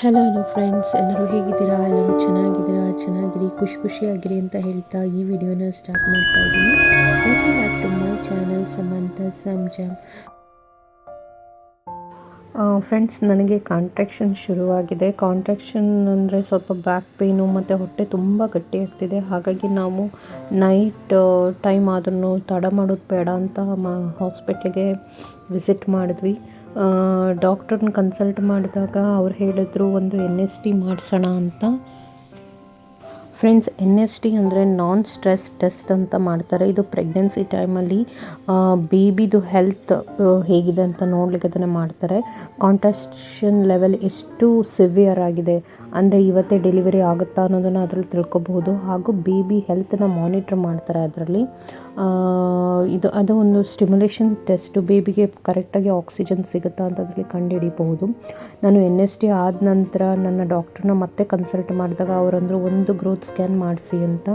Hello hello friends ಎಲ್ಲರೂ ಹೇಗಿದ್ದೀರಾ? ಎಲ್ಲರೂ ಚೆನ್ನಾಗಿದ್ದೀರಾ? ಚೆನ್ನಾಗಿರಿ, ಖುಷಿ ಖುಷಿಯಾಗಿರಿ ಅಂತ ಹೇಳ್ತಾ ಈ ವಿಡಿಯೋನ ಸ್ಟಾರ್ಟ್ ಮಾಡ್ತಾ ಇದ್ದೀನಿ. Welcome back to my channel Samantha friends ನನಗೆ ಕಾಂಟ್ರಾಕ್ಷನ್ ಶುರುವಾಗಿದೆ. ಕಾಂಟ್ರಾಕ್ಷನ್ ಅಂದರೆ ಸ್ವಲ್ಪ ಬ್ಯಾಕ್ ಪೇಯ್ನು ಮತ್ತು ಹೊಟ್ಟೆ ತುಂಬ ಗಟ್ಟಿಯಾಗ್ತಿದೆ ಹಾಗಾಗಿ ನಾವು ನೈಟ್ ಟೈಮ್ ಆದ್ರೂ ತಡ ಮಾಡೋದು ಬೇಡ ಅಂತ ಮ ಹಾಸ್ಪಿಟ್ಲಿಗೆ ವಿಸಿಟ್ ಮಾಡಿದ್ವಿ. ಡಾಕ್ಟ್ರನ್ನ ಕನ್ಸಲ್ಟ್ ಮಾಡಿದಾಗ ಅವ್ರು ಹೇಳಿದ್ರು ಒಂದು ಎನ್ ಎಸ್ ಟಿ ಮಾಡಿಸೋಣ ಅಂತ. ಫ್ರೆಂಡ್ಸ್ ಎನ್ ಎಸ್ ಟಿ ಅಂದರೆ ನಾನ್ ಸ್ಟ್ರೆಸ್ ಟೆಸ್ಟ್ ಅಂತ ಮಾಡ್ತಾರೆ. ಇದು ಪ್ರೆಗ್ನೆನ್ಸಿ ಟೈಮಲ್ಲಿ ಬೇಬಿದು ಹೆಲ್ತ್ ಹೇಗಿದೆ ಅಂತ ನೋಡಲಿಕ್ಕೆ ಅದನ್ನು ಮಾಡ್ತಾರೆ. ಕಾಂಟ್ರಾಕ್ಷನ್ ಲೆವೆಲ್ ಎಷ್ಟು ಸಿವಿಯರ್ ಆಗಿದೆ, ಅಂದರೆ ಇವತ್ತೇ ಡೆಲಿವರಿ ಆಗುತ್ತಾ ಅನ್ನೋದನ್ನು ಅದರಲ್ಲಿ ತಿಳ್ಕೊಬಹುದು. ಹಾಗೂ ಬೇಬಿ ಹೆಲ್ತನ್ನ ಮಾನಿಟ್ರ್ ಮಾಡ್ತಾರೆ ಅದರಲ್ಲಿ. ಇದು, ಅದು ಒಂದು ಸ್ಟಿಮ್ಯುಲೇಷನ್ ಟೆಸ್ಟು ಬೇಬಿಗೆ ಕರೆಕ್ಟಾಗಿ ಆಕ್ಸಿಜನ್ ಸಿಗುತ್ತಾ ಅಂತ ಅದರಲ್ಲಿ ಕಂಡುಹಿಡಿಬಹುದು. ನಾನು ಎನ್ ಎಸ್ ಟಿ ಆದ ನಂತರ ನನ್ನ ಡಾಕ್ಟ್ರನ್ನ ಮತ್ತೆ ಕನ್ಸಲ್ಟ್ ಮಾಡಿದಾಗ ಅವರಂದರು ಒಂದು ಗ್ರೋತ್ ಸ್ಕ್ಯಾನ್ ಮಾಡಿಸಿ ಅಂತ.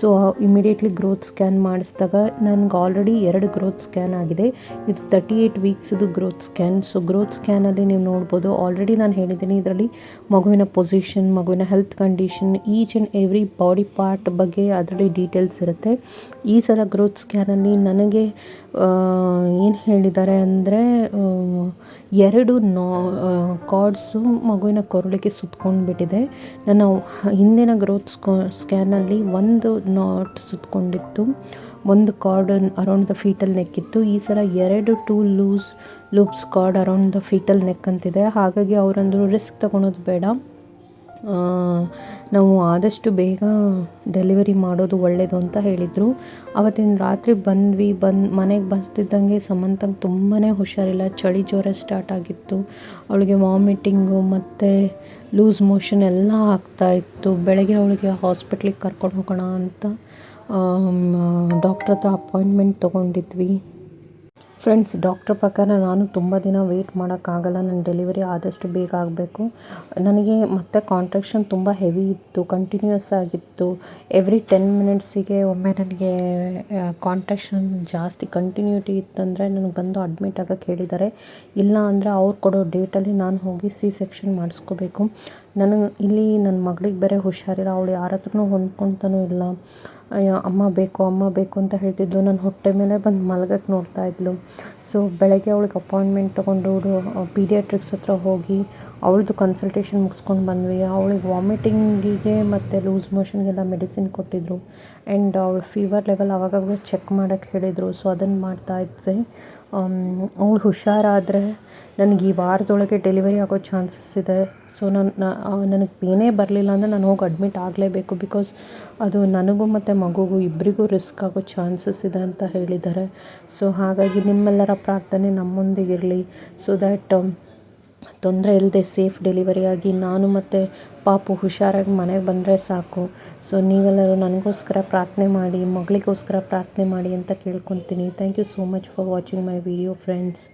ಸೊ ಇಮಿಡಿಯೇಟ್ಲಿ ಗ್ರೋತ್ ಸ್ಕ್ಯಾನ್ ಮಾಡಿಸಿದಾಗ ನನಗೆ ಆಲ್ರೆಡಿ ಎರಡು ಗ್ರೋತ್ ಸ್ಕ್ಯಾನ್ ಆಗಿದೆ. ಇದು ತರ್ಟಿ ಏಯ್ಟ್ ವೀಕ್ಸ್ದು ಗ್ರೋತ್ ಸ್ಕ್ಯಾನ್ ಸೊ ಗ್ರೋತ್ ಸ್ಕ್ಯಾನಲ್ಲಿ ನೀವು ನೋಡ್ಬೋದು ಆಲ್ರೆಡಿ ನಾನು ಹೇಳಿದ್ದೀನಿ ಇದರಲ್ಲಿ ಮಗುವಿನ ಪೊಸಿಷನ್ ಮಗುವಿನ health condition each and every body part ಬಗ್ಗೆ ಅದರಲ್ಲಿ ಡೀಟೇಲ್ಸ್ ಇರುತ್ತೆ. ಈ ಸಲ ಗ್ರೋತ್ ಸ್ಕ್ಯಾನಲ್ಲಿ ನನಗೆ ಏನು ಹೇಳಿದ್ದಾರೆ ಅಂದರೆ ಎರಡು ನಾ ಕಾರ್ಡ್ಸು ಮಗುವಿನ ಕೊರಳಿಗೆ ಸುತ್ಕೊಂಡ್ಬಿಟ್ಟಿದೆ ನನ್ನ ಹಿಂದಿನ ಗ್ರೋತ್ ಸ್ಕೋ ಸ್ಕ್ಯಾನಲ್ಲಿ ಒಂದು ನಾಟ್ ಸುತ್ಕೊಂಡಿತ್ತು. ಒಂದು cord around the fetal neck ಇತ್ತು. ಈ ಸಲ ಎರಡು two loose loops cord around the fetal neck ಅಂತಿದೆ. ಹಾಗಾಗಿ ಅವರಂದರು ರಿಸ್ಕ್ ತೊಗೊಳೋದು ಬೇಡ. ನಾವು ಆದಷ್ಟು ಬೇಗ ಡೆಲಿವರಿ ಮಾಡೋದು ಒಳ್ಳೆಯದು ಅಂತ ಹೇಳಿದರು. ಅವತ್ತಿನ ರಾತ್ರಿ ಬಂದ್ವಿ, ಬಂದು ಮನೆಗೆ ಬರ್ತಿದ್ದಂಗೆ ಸಮಂತಂಗೆ ತುಂಬಾ ಹುಷಾರಿಲ್ಲ. ಚಳಿ ಜ್ವರ ಸ್ಟಾರ್ಟ್ ಆಗಿತ್ತು. ಅವಳಿಗೆ ವಾಮಿಟಿಂಗು ಮತ್ತು ಲೂಸ್ ಮೋಷನ್ ಎಲ್ಲ ಆಗ್ತಾಯಿತ್ತು ಬೆಳಗ್ಗೆ ಅವಳಿಗೆ ಹಾಸ್ಪಿಟ್ಲಿಗೆ ಕರ್ಕೊಂಡು ಹೋಗೋಣ ಅಂತ ಡಾಕ್ಟ್ರ್ ಹತ್ರ ಅಪಾಯಿಂಟ್ಮೆಂಟ್ ತೊಗೊಂಡಿದ್ವಿ. ಫ್ರೆಂಡ್ಸ್ ಡಾಕ್ಟ್ರ್ ಪ್ರಕಾರ ನಾನು ತುಂಬ ದಿನ ವೆಯ್ಟ್ ಮಾಡೋಕ್ಕಾಗಲ್ಲ. ನನ್ನ ಡೆಲಿವರಿ ಆದಷ್ಟು ಬೇಗ ಆಗಬೇಕು. ನನಗೆ ಮತ್ತೆ ಕಾಂಟ್ರಾಕ್ಷನ್ ತುಂಬ ಹೆವಿ ಇತ್ತು ಕಂಟಿನ್ಯೂಯಸ್ ಆಗಿತ್ತು. ಎವ್ರಿ ಟೆನ್ ಮಿನಿಟ್ಸಿಗೆ ಒಮ್ಮೆ ನನಗೆ ಕಾಂಟ್ರಾಕ್ಷನ್ ಜಾಸ್ತಿ ಕಂಟಿನ್ಯೂಟಿ ಇತ್ತಂದರೆ ನನಗೆ ಬಂದು ಅಡ್ಮಿಟ್ ಆಗೋಕ್ಕೆ ಹೇಳಿದ್ದಾರೆ. ಇಲ್ಲ ಅಂದರೆ ಅವ್ರು ಕೊಡೋ ಡೇಟಲ್ಲಿ ನಾನು ಹೋಗಿ ಸಿ ಸೆಕ್ಷನ್ ಮಾಡಿಸ್ಕೋಬೇಕು. ನನಗೆ ಇಲ್ಲಿ ನನ್ನ ಮಗಳಿಗೆ ಬೇರೆ ಹುಷಾರಿಲ್ಲ, ಅವಳು ಯಾರ ಹತ್ರನೂ ಹೊಂದ್ಕೊತಾನೂ ಇಲ್ಲ. ಅಮ್ಮ ಬೇಕು ಅಮ್ಮ ಬೇಕು ಅಂತ ಹೇಳ್ತಿದ್ಲು. ನನ್ನ ಹೊಟ್ಟೆ ಮೇಲೆ ಬಂದು ಮಲಗಕ್ಕೆ ನೋಡ್ತಾ ಇದ್ಲು. ಸೊ ಬೆಳಗ್ಗೆ ಅವಳಿಗೆ ಅಪಾಯಿಂಟ್ಮೆಂಟ್ ತೊಗೊಂಡು ಪೀಡಿಯಾಟ್ರಿಕ್ಸ್ ಹತ್ರ ಹೋಗಿ ಅವಳದು ಕನ್ಸಲ್ಟೇಷನ್ ಮುಗಿಸ್ಕೊಂಡು ಬಂದ್ವಿ. ಅವಳಿಗೆ ವಾಮಿಟಿಂಗಿಗೆ ಮತ್ತು ಲೂಸ್ ಮೋಷನ್ಗೆಲ್ಲ ಮೆಡಿಸಿನ್ ಕೊಟ್ಟಿದ್ದರು ಆ್ಯಂಡ್ ಅವಳ ಫೀವರ್ ಲೆವೆಲ್ ಅವಾಗವಾಗ ಚೆಕ್ ಮಾಡೋಕ್ಕೆ ಹೇಳಿದರು. ಸೊ ಅದನ್ನು ಮಾಡ್ತಾ ಇದ್ವಿ. ಅವಳು ಹುಷಾರಾದರೆ ನನಗೆ ಈ ವಾರದೊಳಗೆ ಡೆಲಿವರಿ ಆಗೋ ಚಾನ್ಸಸ್ ಇದೆ. ಸೊ ನನ್ನ ನನಗೆ ಪೇನೇ ಬರಲಿಲ್ಲ ಅಂದರೆ ನಾನು ಹೋಗಿ ಅಡ್ಮಿಟ್ ಆಗಲೇಬೇಕು ಬಿಕಾಸ್ ಅದು ನನಗೂ ಮತ್ತು ಮಗುಗೂ ಇಬ್ಬರಿಗೂ ರಿಸ್ಕ್ ಆಗೋ ಚಾನ್ಸಸ್ ಇದೆ ಅಂತ ಹೇಳಿದ್ದಾರೆ. ಸೊ ಹಾಗಾಗಿ ನಿಮ್ಮೆಲ್ಲರ ಪ್ರಾರ್ಥನೆ ನಮ್ಮೊಂದಿಗಿರಲಿ ಸೊ ದ್ಯಾಟ್ ತೊಂದರೆ ಇಲ್ಲದೆ ಸೇಫ್ ಡೆಲಿವರಿ ಆಗಿ ನಾನು ಮತ್ತು ಪಾಪು ಹುಷಾರಾಗಿ ಮನೆಗೆ ಬಂದರೆ ಸಾಕು. ಸೊ ನೀವೆಲ್ಲರೂ ನನಗೋಸ್ಕರ ಪ್ರಾರ್ಥನೆ ಮಾಡಿ, ಮಗಳಿಗೋಸ್ಕರ ಪ್ರಾರ್ಥನೆ ಮಾಡಿ ಅಂತ ಕೇಳ್ಕೊತೀನಿ. Thank you so much for watching my video friends